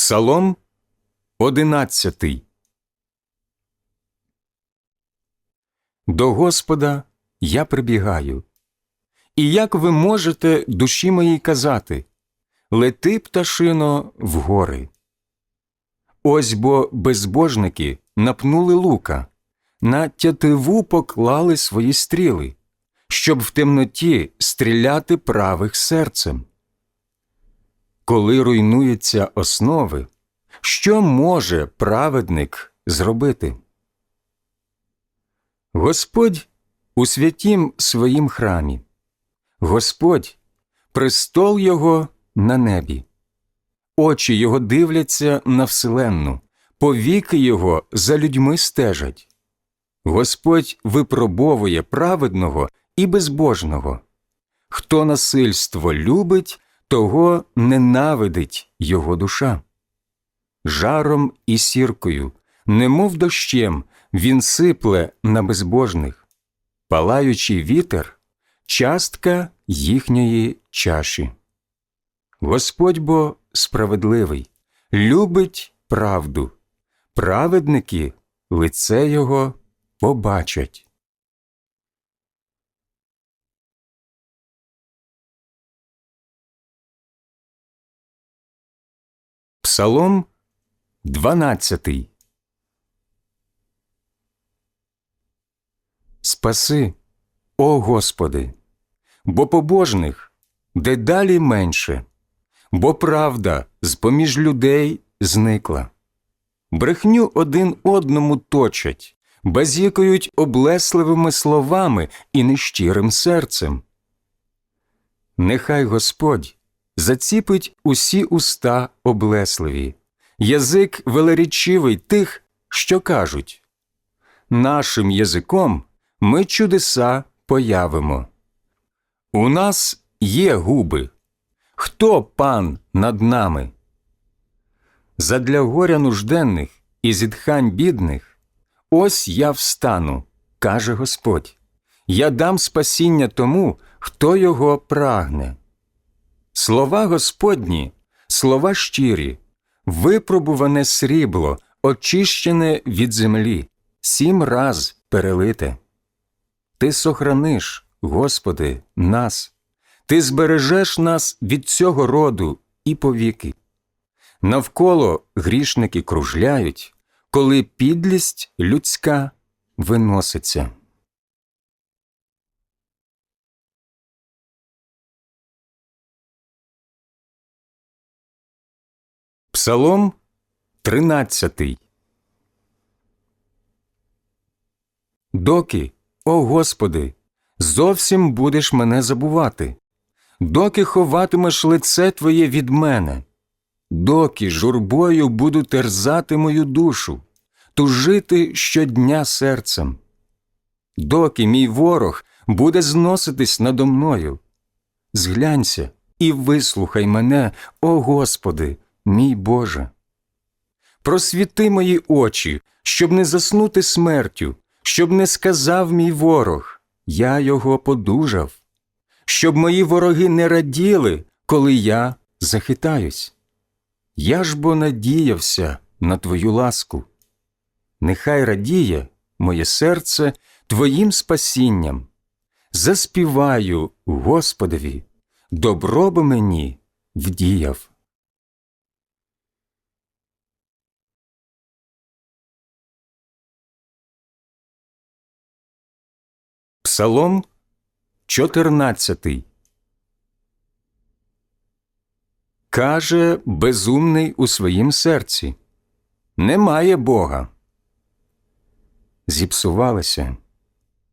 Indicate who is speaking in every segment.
Speaker 1: Псалом одинадцятий. До Господа я прибігаю. І як ви можете душі моїй казати Лети, пташино, в гори. Ось бо безбожники напнули лука, на тятиву поклали свої стріли, щоб в темноті стріляти правих серцем. Коли руйнуються основи, що може праведник зробити? Господь у святім своїм храмі, Господь престол Його на небі, очі Його дивляться на вселенну, повіки Його за людьми стежать. Господь випробовує праведного і безбожного. Хто насильство любить, того ненавидить його душа. Жаром і сіркою, немов дощем, він сипле на безбожних, палаючий вітер частка їхньої чаші. Господь бо справедливий, любить правду, праведники лице Його побачать. Псалом 12 Спаси, о Господи, бо побожних дедалі менше, бо правда з поміж людей зникла. Брехню один одному точать, базікають облесливими словами і нещирим серцем. Нехай Господь заціпить усі уста облесливі, язик велерічивий тих, що кажуть Нашим язиком ми чудеса появимо. У нас є губи. Хто пан над нами? Задля горя нужденних і зітхань бідних, ось я встану, каже Господь. Я дам спасіння тому, хто його прагне. Слова Господні, слова щирі, випробуване срібло, очищене від землі, сім раз перелите. Ти сохраниш, Господи, нас, Ти збережеш нас від цього роду і повіки. Навколо грішники кружляють, коли підлість людська виноситься. Псалом 13 Доки, о Господи, зовсім будеш мене забувати, доки ховатимеш лице Твоє від мене, доки журбою буду терзати мою душу, тужити щодня серцем, доки мій ворог буде зноситись надо мною. Зглянься і вислухай мене, о Господи, мій Боже. Просвіти мої очі, щоб не заснути смертю, щоб не сказав мій ворог, я його подужав, щоб мої вороги не раділи, коли я захитаюсь. Я ж бо надіявся на Твою ласку. Нехай радіє моє серце Твоїм спасінням. Заспіваю Господові, добро би мені вдіяв. Псалом 14 Каже безумний у своїм серці Немає Бога. Зіпсувалися,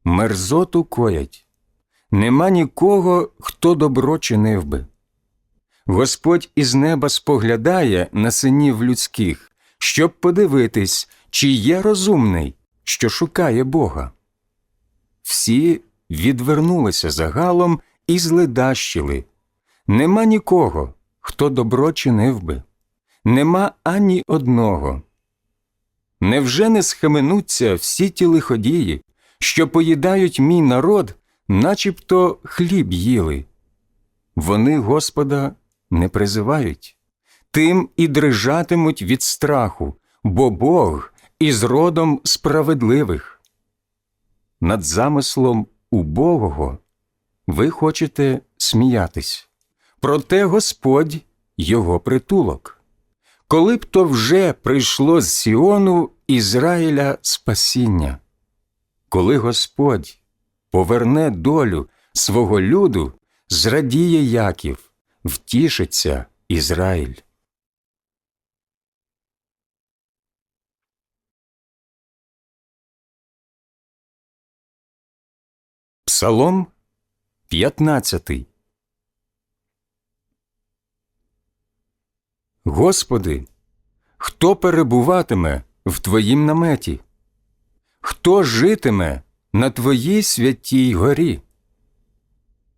Speaker 1: мерзоту коять, нема нікого, хто добро чинив би. Господь із неба споглядає на синів людських, щоб подивитись, чи є розумний, що шукає Бога. Всі відвернулися загалом і зледащили. Нема нікого, хто добро чинив би, нема ані одного. Невже не схаменуться всі ті лиходії, що поїдають мій народ, начебто хліб їли? Вони Господа не призивають, тим і дрижатимуть від страху, бо Бог із родом справедливих. Над замислом убогого ви хочете сміятись, проте Господь його притулок. Коли б то вже прийшло з Сіону Ізраїля спасіння, коли Господь поверне долю свого люду, зрадіє Яків, втішиться Ізраїль. Псалом 15 Господи, хто перебуватиме в Твоїм наметі? Хто житиме на Твоїй святій горі?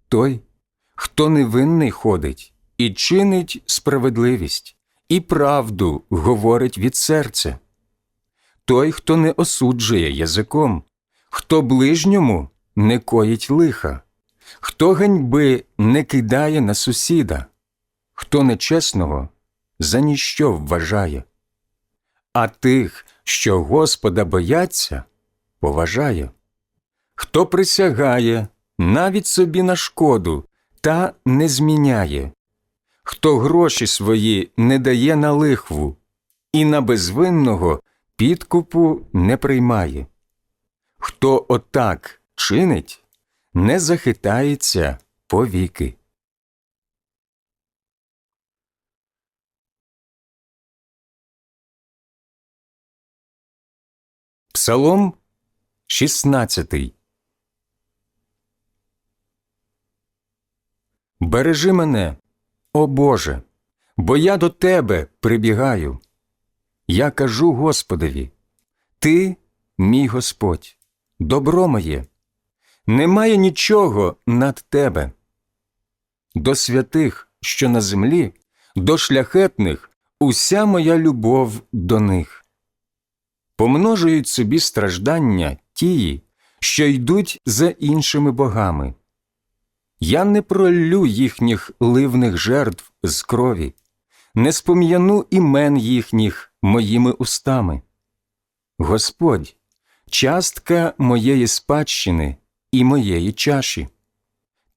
Speaker 1: Той, хто невинний ходить і чинить справедливість, і правду говорить від серця. Той, хто не осуджує язиком, хто ближньому не коїть лиха, хто ганьби не кидає на сусіда, хто нечесного за ніщо вважає, а тих, що Господа бояться, поважає, хто присягає навіть собі на шкоду та не зміняє, хто гроші свої не дає на лихву і на безвинного підкупу не приймає, хто отак чинить, не захитається повіки. Псалом 16 Бережи мене, о Боже, бо я до Тебе прибігаю. Я кажу Господові, Ти, мій Господь, добро моє, немає нічого над Тебе. До святих, що на землі, до шляхетних уся моя любов до них. Помножують собі страждання тії, що йдуть за іншими богами. Я не проллю їхніх ливних жертв з крові, не спом'яну імен їхніх моїми устами. Господь, частка моєї спадщини і моєї чаші,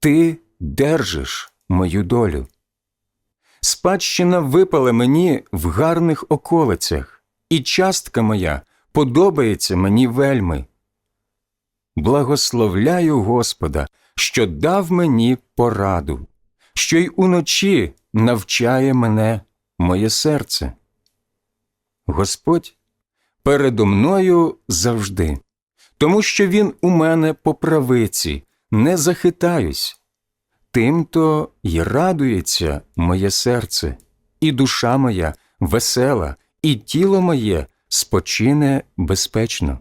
Speaker 1: Ти держиш мою долю. Спадщина випала мені в гарних околицях, і частка моя подобається мені вельми. Благословляю Господа, що дав мені пораду, що й уночі навчає мене моє серце. Господь передо мною завжди, тому що Він у мене по правиці, не захитаюсь. Тим-то й радується моє серце, і душа моя весела, і тіло моє спочине безпечно.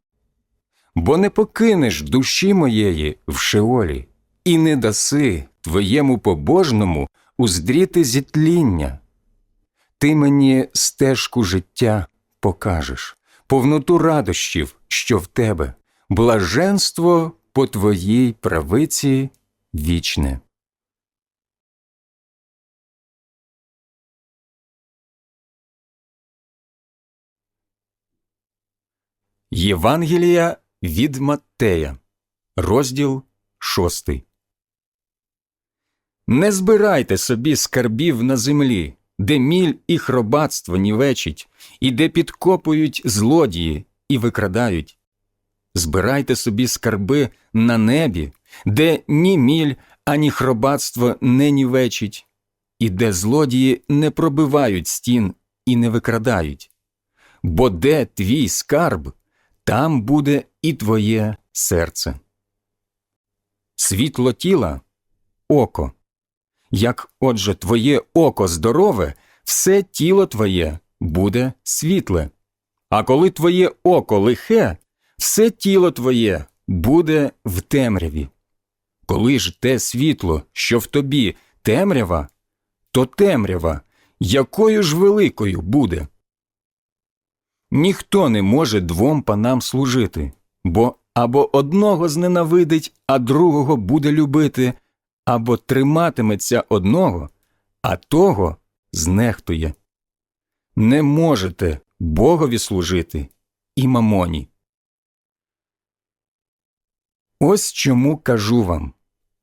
Speaker 1: Бо не покинеш душі моєї в шеолі, і не даси твоєму побожному уздріти зітління. Ти мені стежку життя покажеш, повноту радощів, що в тебе, блаженство по твоїй правиці вічне. Євангелія від Маттея, розділ шостий. Не збирайте собі скарбів на землі, де міль і хробатство нівечить, і де підкопують злодії і викрадають. Збирайте собі скарби на небі, де ні міль, ані хробатство не нівечить, і де злодії не пробивають стін і не викрадають. Бо де твій скарб, там буде і твоє серце. Світло тіла око. Як отже твоє око здорове, все тіло твоє буде світле. А коли твоє око лихе, все тіло твоє буде в темряві. Коли ж те світло, що в тобі темрява, то темрява, якою ж великою буде. Ніхто не може двом панам служити, бо або одного зненавидить, а другого буде любити, або триматиметься одного, а того знехтує. Не можете Богові служити і мамоні. Ось чому кажу вам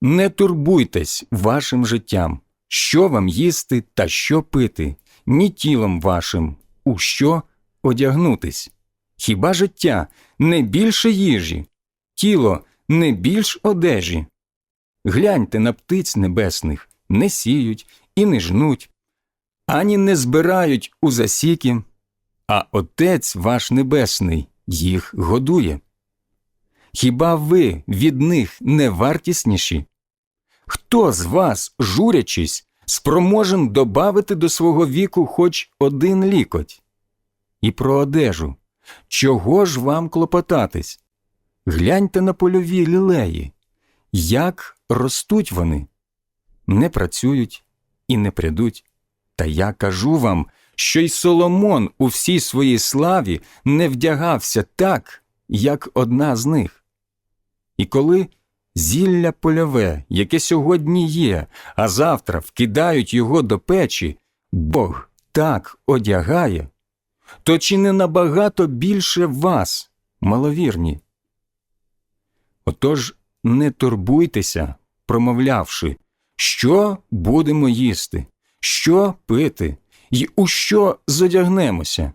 Speaker 1: не турбуйтесь вашим життям, що вам їсти та що пити, ні тілом вашим, у що одягнутись. Хіба життя не більше їжі, тіло не більш одежі? Гляньте на птиць небесних, не сіють і не жнуть, ані не збирають у засіки, а Отець ваш Небесний їх годує. Хіба ви від них не вартісніші? Хто з вас, журячись, спроможен добавити до свого віку хоч один лікоть? І про одежу. Чого ж вам клопотатись? Гляньте на польові лілеї, як ростуть вони, не працюють і не прядуть. Та я кажу вам, що й Соломон у всій своїй славі не вдягався так, як одна з них. І коли зілля польове, яке сьогодні є, а завтра вкидають його до печі, Бог так одягає, то чи не набагато більше вас, маловірні? Отож не турбуйтеся, промовлявши, що будемо їсти, що пити і у що зодягнемося.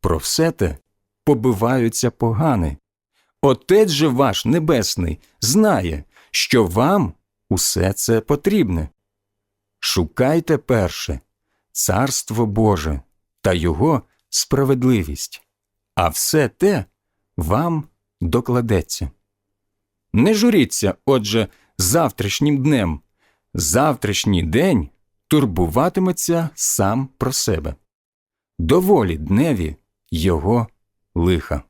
Speaker 1: Про все те побиваються погани. Отець же ваш Небесний знає, що вам усе це потрібне. Шукайте перше Царство Боже та Його справедливість, а все те вам докладеться. Не журіться, отже, завтрашнім днем. Завтрашній день турбуватиметься сам про себе. Доволі дневі його лиха.